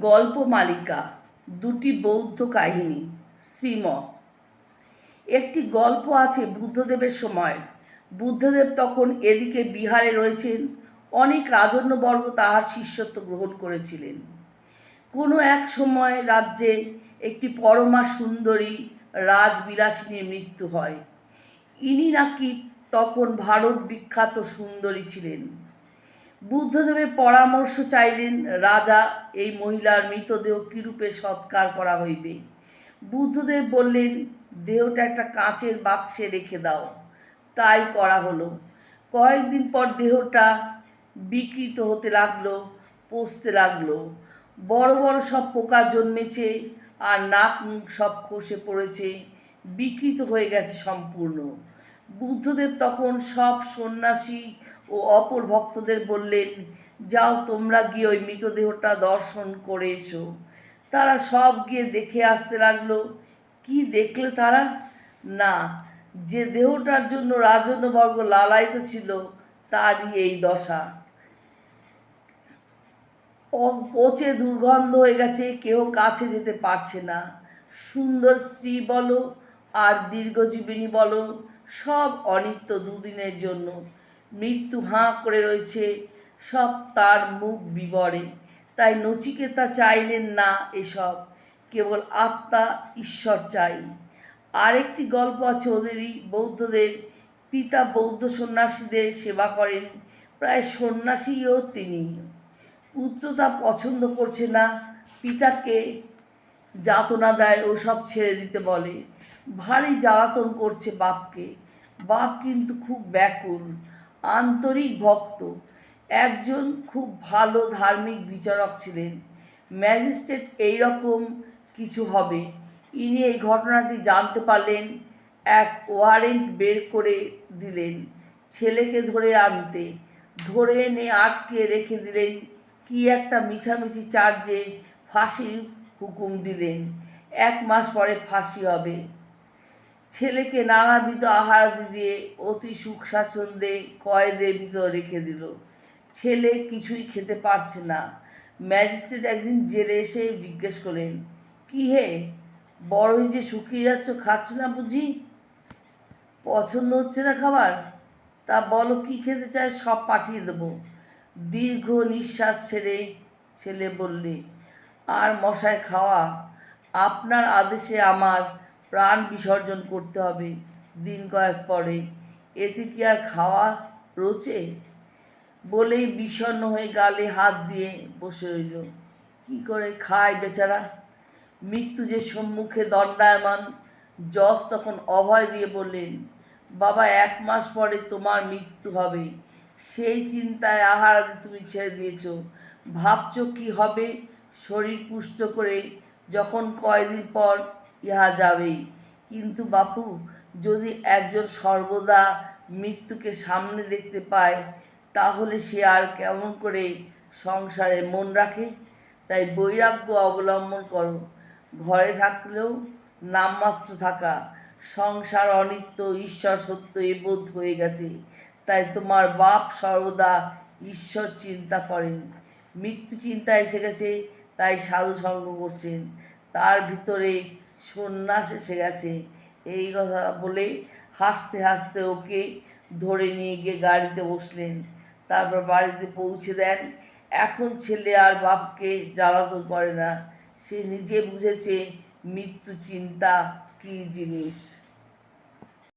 গল্প মালিকা, দুটি বৌদ্ধ কাহিনী, শ্রীম। একটি গল্প আছে বুদ্ধদেবের সময়। বুদ্ধদেব তখন এদিকে বিহারে রয়েছেন, অনেক রাজন্যবর্গ তাহার শিষ্যত্ব গ্রহণ করেছিলেন। কোনো এক সময় রাজ্যে একটি পরমা সুন্দরী রাজবিলাসিনীর মৃত্যু হয়। ইনি নাকি তখন ভারত বিখ্যাত সুন্দরী ছিলেন। বুদ্ধদেবের পরামর্শ চাইলেন, রাজা, এই মহিলার মৃতদেহ কিরূপে সৎকার করা হইবে? বুদ্ধদেব বললেন, দেহটা একটা কাঁচের বাক্সে রেখে দাও। তাই করা হলো। কয়েকদিন পর দেহটা বিকৃত হতে লাগল, পচতে লাগল। বড় বড় সব পোকা জন্মেছে আর নাক মুখ সব খসে পড়েছে, বিকৃত হয়ে গেছে সম্পূর্ণ। বুদ্ধদেব তখন সব সন্ন্যাসী ও অপর ভক্তদের বললেন, যাও তোমরা গিয়ে ওই মৃতদেহটা দর্শন করে এসো। তারা সব গিয়ে দেখে আসতে লাগল। কি দেখলে তারা? না, যে দেহটার জন্য রাজন্যবর্গ লালায়িত ছিল, তারই এই দশা। পচে দুর্গন্ধ হয়ে গেছে, কেউ কাছে যেতে পারছে না। সুন্দর স্ত্রী বলো, আর দীর্ঘজীবিনী বলো, সব অনিত্য দুদিনের জন্য। মৃত্যু হাঁ করে রয়েছে, সব তার মুখ বিবরে। তাই নচিকেতা চাইলেন না এসব, কেবল আত্মা ঈশ্বর চাই। আরেকটি গল্প আছে ওদেরই, বৌদ্ধদের। পিতা বৌদ্ধ সন্ন্যাসীদের সেবা করেন, প্রায় সন্ন্যাসীও তিনি। পুত্র তা পছন্দ করছে না, পিতাকে যাতনা দেয়, ওসব ছেড়ে দিতে বলে। ভারী জ্বালাতন করছে বাপকে। বাপ কিন্তু খুব ব্যাকুল। আন্তরিক ভক্ত। একজন খুব ভালো ধার্মিক বিচারক ছিলেন। ম্যাজিস্ট্রেট এইরকম কিছু হবে। ইনি এই ঘটনাটি জানতে পারলেন, এক ওয়ারেন্ট বের করে দিলেন, ছেলেকে ধরে আনতে। ধরে এনে আটকে রেখে দিলেন, কি একটা মিছামিছি চার্জে ফাঁসির হুকুম দিলেন। এক মাস পরে ফাঁসি হবে। ছেলেকে নানাবিধ আহার দিয়ে অতি সুখ স্বাচ্ছন্দ্যে কয়েদের ভিতর রেখে দিল। ছেলে কিছুই খেতে পারছে না। ম্যাজিস্ট্রেট একদিন জেলে এসে জিজ্ঞেস করলেন, কি হে? বড়ই যে শুকিয়ে যাচ্ছ, খাচ্ছ না বুঝি? পছন্দ হচ্ছে না খাবার? তা বলো কি খেতে চায়, সব পাঠিয়ে দেবো। দীর্ঘ নিঃশ্বাস ছেড়ে ছেলে বললে, আর মশায় খাওয়া, আপনার আদেশে আমার প্রাণ বিসর্জন করতে হবে দিন কয়েক পরে। এতে কি আর খাওয়া রোচে? বলেই বিষণ্ণ হয়ে গালে হাত দিয়ে বসে রইল। কি করে খায় বেচারা? মৃত্যু যে সম্মুখে দণ্ডায়মান, যশ তখন অভয় দিয়ে বললেন, বাবা, এক মাস পরে তোমার মৃত্যু হবে। সেই চিন্তায় আহার আদি তুমি ছেড়ে দিয়েছ। ভাবছ কি হবে? শরীর পুষ্ট করে যখন কয়দিন পর ইহা যাবেই। কিন্তু বাপু, যদি একজন সর্বদা মৃত্যুকে সামনে দেখতে পায়, তাহলে সে আর কেমন করে সংসারে মন রাখে? তাই বৈরাগ্য অবলম্বন করো। ঘরে থাকলেও নামমাত্র থাকা, সংসার অনিত্য, ঈশ্বর সত্য এ বোধ হয়ে গেছে। তাই তোমার বাপ সর্বদা ঈশ্বর চিন্তা করেন। মৃত্যু চিন্তা এসে গেছে, তাই সাধু সঙ্গ করছেন। তার ভিতরে সন্ন্যাস এসে গেছে। এই কথা বলে হাসতে হাসতে ওকে ধরে নিয়ে গিয়ে গাড়িতে বসলেন। তারপর বাড়িতে পৌঁছে দেন। এখন ছেলে আর বাপকে জ্বালাতন করে না। সে নিজে বুঝেছে মৃত্যু চিন্তা কী জিনিস।